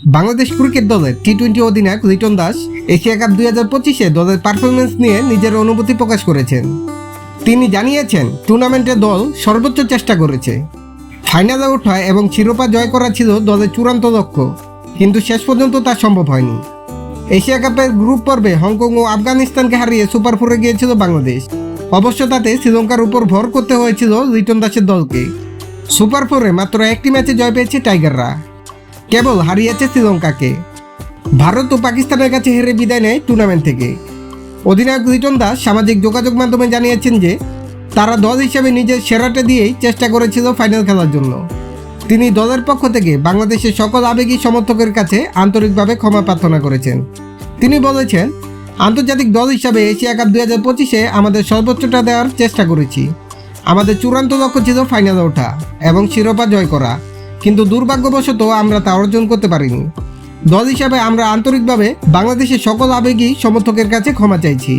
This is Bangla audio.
বাংলাদেশ ক্রিকেট দলের টি টোয়েন্টি অধিনায়ক লিটন দাস এশিয়া কাপ দুই হাজার পঁচিশে দলের পারফরমেন্স নিয়ে নিজের অনুভূতি প্রকাশ করেছেন। তিনি জানিয়েছেন টুর্নামেন্টে দল সর্বোচ্চ চেষ্টা করেছে। ফাইনালে ওঠা এবং শিরোপা জয় করা ছিল দলের চূড়ান্ত লক্ষ্য, কিন্তু শেষ পর্যন্ত তা সম্ভব হয়নি। এশিয়া কাপের গ্রুপ পর্বে হংকং ও আফগানিস্তানকে হারিয়ে সুপার ফোরে গিয়েছিল বাংলাদেশ। অবশ্য তাতে শ্রীলঙ্কার উপর ভর করতে হয়েছিল লিটন দাসের দলকে। সুপার ফোরে মাত্র একটি ম্যাচে জয় পেয়েছে টাইগাররা কেবল হারিয়েছে শ্রীলঙ্কাকে। ভারত ও পাকিস্তানের কাছে হেরে বিদায় নেয় টুর্নামেন্ট থেকে। অধিনায়ক লিটন দাস সামাজিক যোগাযোগ মাধ্যমে জানিয়েছেন যে, তারা দল হিসেবে নিজের সেরাটা দিয়েই চেষ্টা করেছিল ফাইনাল খেলার জন্য। তিনি দলের পক্ষ থেকে বাংলাদেশের সকল আবেগী সমর্থকের কাছে আন্তরিকভাবে ক্ষমা প্রার্থনা করেছেন। তিনি বলেছেন, আন্তর্জাতিক দল হিসাবে এশিয়া কাপ দুই হাজার পঁচিশে আমাদের সর্বোচ্চটা দেওয়ার চেষ্টা করেছি। আমাদের চূড়ান্ত লক্ষ্য ছিল ফাইনালে ওঠা এবং শিরোপা জয় করা। কিন্তু দুর্ভাগ্যবশত আমরা তা অর্জন করতে পারিনি। দল হিসাবে আমরা আন্তরিকভাবে বাংলাদেশের সকল আবেগী সমর্থকের কাছে ক্ষমা চাইছি।